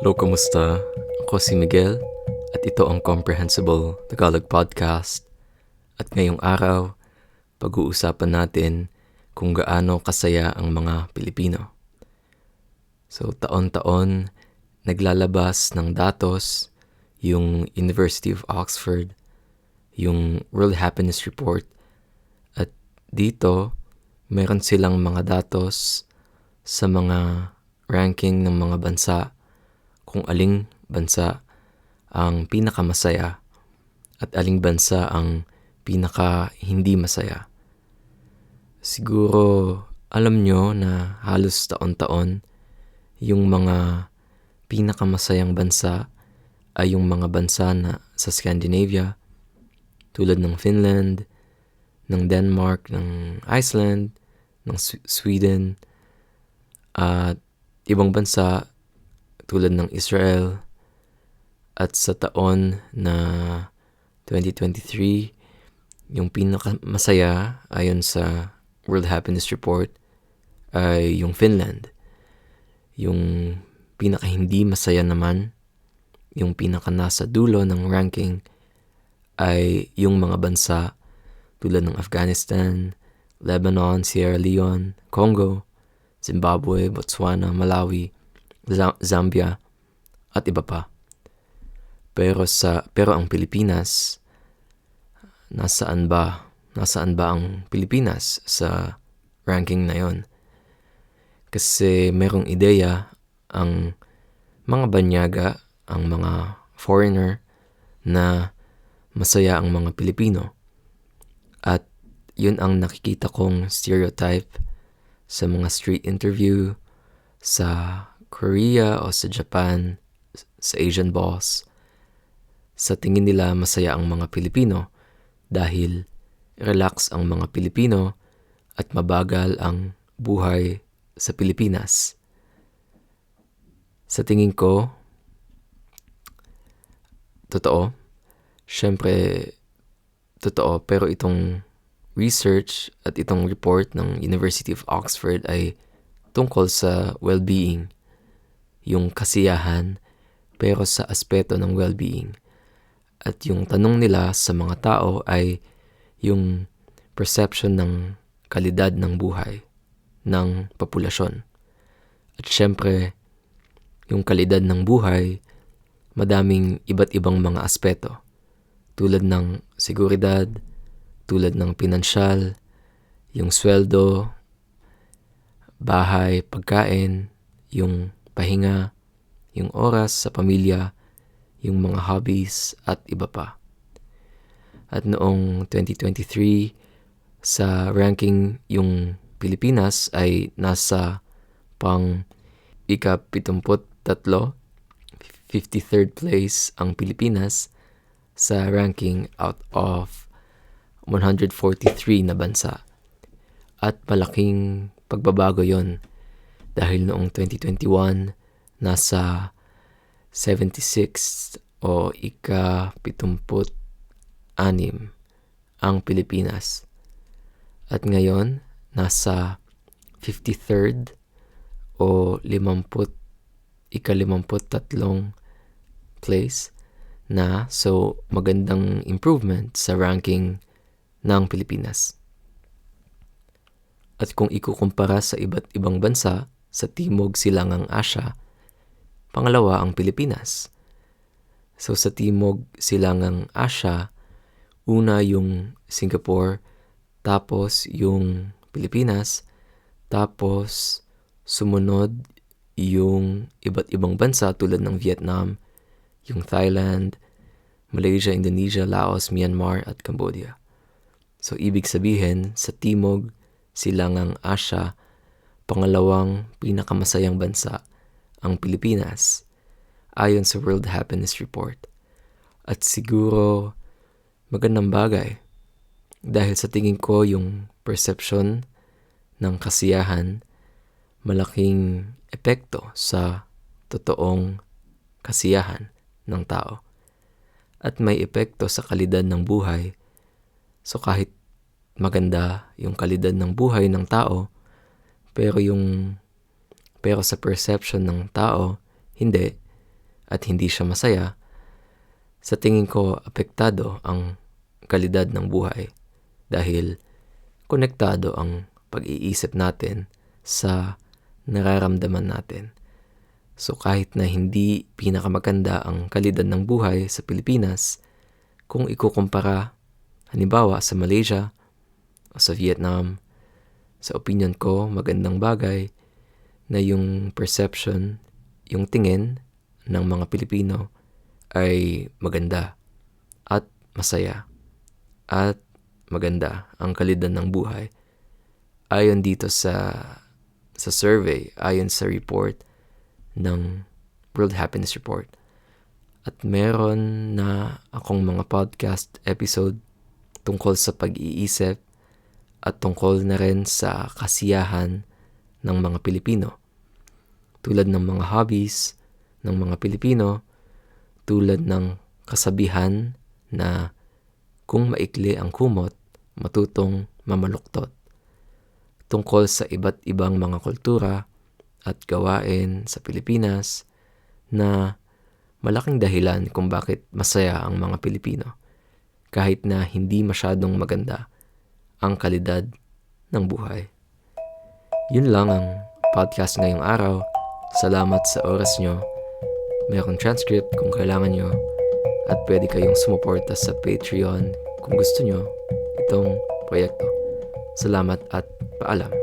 Hello, kamusta? Ako si Miguel at ito ang Comprehensible Tagalog Podcast. At ngayong araw, pag-uusapan natin kung gaano kasaya ang mga Pilipino. So, taon-taon, naglalabas ng datos yung University of Oxford, yung World Happiness Report, at dito, meron silang mga datos sa mga ranking ng mga bansa kung aling bansa ang pinakamasaya at aling bansa ang pinaka hindi masaya. Siguro alam nyo na halos taon-taon yung mga pinakamasayang bansa ay yung mga bansa na sa Scandinavia tulad ng Finland, ng Denmark, ng Iceland, ng Sweden, at ibang bansa tulad ng Israel at sa taon na 2023 yung pinakamasaya ayon sa World Happiness Report ay yung Finland. Yung pinaka hindi masaya naman, yung pinaka nasa dulo ng ranking ay yung mga bansa tulad ng Afghanistan, Lebanon, Sierra Leone, Congo, Zimbabwe, Botswana, Malawi, Zambia, at iba pa. Pero sa pero ang Pilipinas nasaan ba? Nasaan ba ang Pilipinas sa ranking na 'yon? Kasi merong ideya ang mga banyaga, ang mga foreigner na masaya ang mga Pilipino. At yun ang nakikita kong stereotype sa mga street interview, sa Korea o sa Japan, sa Asian boss, sa tingin nila masaya ang mga Pilipino dahil relax ang mga Pilipino at mabagal ang buhay sa Pilipinas. Sa tingin ko, totoo, syempre, totoo, pero itong research at itong report ng University of Oxford ay tungkol sa well-being yung kasiyahan pero sa aspeto ng well-being. At yung tanong nila sa mga tao ay yung perception ng kalidad ng buhay ng populasyon. At syempre, yung kalidad ng buhay, madaming iba't ibang mga aspeto. Tulad ng seguridad, tulad ng pinansyal, yung sweldo, bahay, pagkain, yung pahinga, yung oras sa pamilya, yung mga hobbies at iba pa. At noong 2023, sa ranking yung Pilipinas ay nasa pang ika-73, 53rd place ang Pilipinas sa ranking out of 143 na bansa. At malaking pagbabago yon dahil noong 2021 nasa 76 o ika-76 ang Pilipinas. At ngayon, nasa 53rd o 50 ika-53 place na so magandang improvement sa ranking ng Pilipinas. At kung ikukumpara sa iba't ibang bansa, sa Timog Silangang Asya. Pangalawa ang Pilipinas. So sa Timog Silangang Asya, una yung Singapore, tapos yung Pilipinas, tapos sumunod yung iba't ibang bansa tulad ng Vietnam, yung Thailand, Malaysia, Indonesia, Laos, Myanmar at Cambodia. So ibig sabihin sa Timog Silangang Asya, pangalawang pinakamasayang bansa ang Pilipinas ayon sa World Happiness Report. At siguro magandang bagay dahil sa tingin ko yung perception ng kasiyahan malaking epekto sa totoong kasiyahan ng tao. At may epekto sa kalidad ng buhay. So kahit maganda yung kalidad ng buhay ng tao, pero yung pero sa perception ng tao, hindi. at hindi siya masaya, sa tingin ko apektado ang kalidad ng buhay dahil konektado ang pag-iisip natin sa nararamdaman natin. So kahit na hindi pinakamaganda ang kalidad ng buhay sa Pilipinas, kung ikukumpara halimbawa sa Malaysia o sa Vietnam, sa opinion ko magandang bagay na yung perception, yung tingin ng mga Pilipino ay maganda at masaya at maganda ang kalidad ng buhay. Ayon dito sa sa survey, ayon sa report ng World Happiness Report. At meron na akong mga podcast episode tungkol sa pag-iisip at tungkol na rin sa kasiyahan ng mga Pilipino. Tulad ng mga hobbies ng mga Pilipino, tulad ng kasabihan na kung maikli ang kumot, matutong mamaluktot. Tungkol sa iba't ibang mga kultura at gawain sa Pilipinas na malaking dahilan kung bakit masaya ang mga Pilipino kahit na hindi masyadong maganda ang kalidad ng buhay. Yun lang ang podcast ngayong araw. Salamat sa oras nyo Mayroong transcript kung kailangan nyo at pwede kayong sumuporta sa Patreon kung gusto nyo itong proyekto. Salamat at paalam.